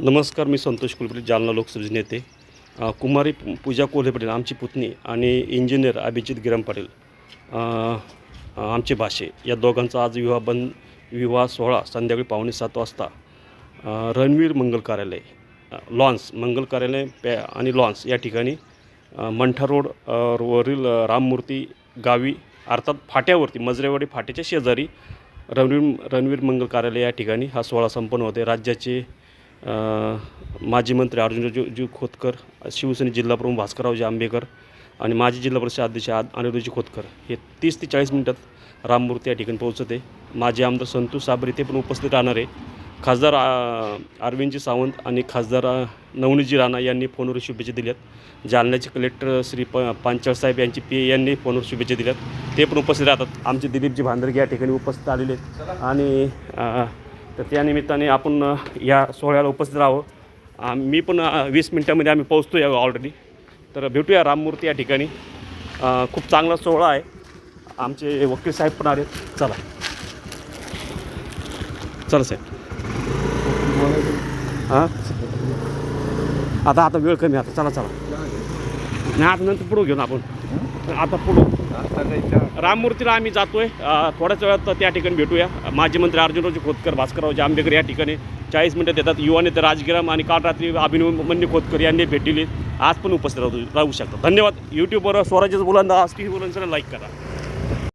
नमस्कार मी संतोष कुलकर्णी जालना लोकसभेचे नेते. कुमारी पूजा कोल्हे पाटील आमची पुतणी आणि इंजिनियर अभिजित गिरम पाटील आमचे भाषे या दोघांचा आज विवाह बंद विवाह सोहळा संध्याकाळी पावणे सात वाजता. रणवीर मंगल कार्यालय लॉन्स मंगल कार्यालय पॅ आणि लॉन्स या ठिकाणी मंठा रोड वरील राममूर्ती गावी अर्थात फाट्यावरती मजरेवाडी फाट्याच्या शेजारी रणवीर रणवीर मंगल कार्यालय या ठिकाणी हा सोहळा संपन्न होते राज्याचे माजी मंत्री अर्जुनजी खोतकर शिवसेने जिल्हाप्रमुख भास्कररावजी आंबेकर आणि माजी जिल्हा परिषद अध्यक्ष अनिरुजी खोतकर हे तीस ते चाळीस मिनिटात राममूर्ती या ठिकाणी पोहोचते. माजी आमदार संतोष साबरे ते पण उपस्थित राहणार आहे. खासदार अरविंदजी सावंत आणि खासदार नवनीजी राणा यांनी फोनवर शुभेच्छा दिल्यात. जालन्याचे कलेक्टर श्री प पांचाळ साहेब यांची पी यांनी फोनवर शुभेच्छा दिल्यात. ते पण उपस्थित राहतात. आमचे दिलीपजी भांदरगे या ठिकाणी उपस्थित आलेले आहेत. आणि तर त्या निमित्ताने आपण या सोहळ्याला उपस्थित राहावं. मी पण वीस मिनटामध्ये आम्ही पोहोचतो या ऑलरेडी तर भेटूया राममूर्ती या ठिकाणी. खूप चांगला सोहळा आहे. आमचे वकील साहेब पण आले चला. चला साहेब. हां? आता आता वेळ कमी आता चला चला. नाही आता नंतर पुढं घेऊन आपण. आता पुढं. राममूर्तीला आम्ही जातोय. थोड्याच वेळात त्या ठिकाणी भेटूया. माजी मंत्री अर्जुनरावजी खोतकर भास्कररावजी आंबेकर या ठिकाणी चाळीस मिनिटं देतात. युवा नेते राजगिराम आणि काल रात्री अभिनवमन्यू खोतकर यांनी भेटलेले. आज पण उपस्थित राहू राहू शकतात धन्यवाद यूट्यूबवर स्वराज्याचं बोलांदा व्ही बोलांना लाईक करा.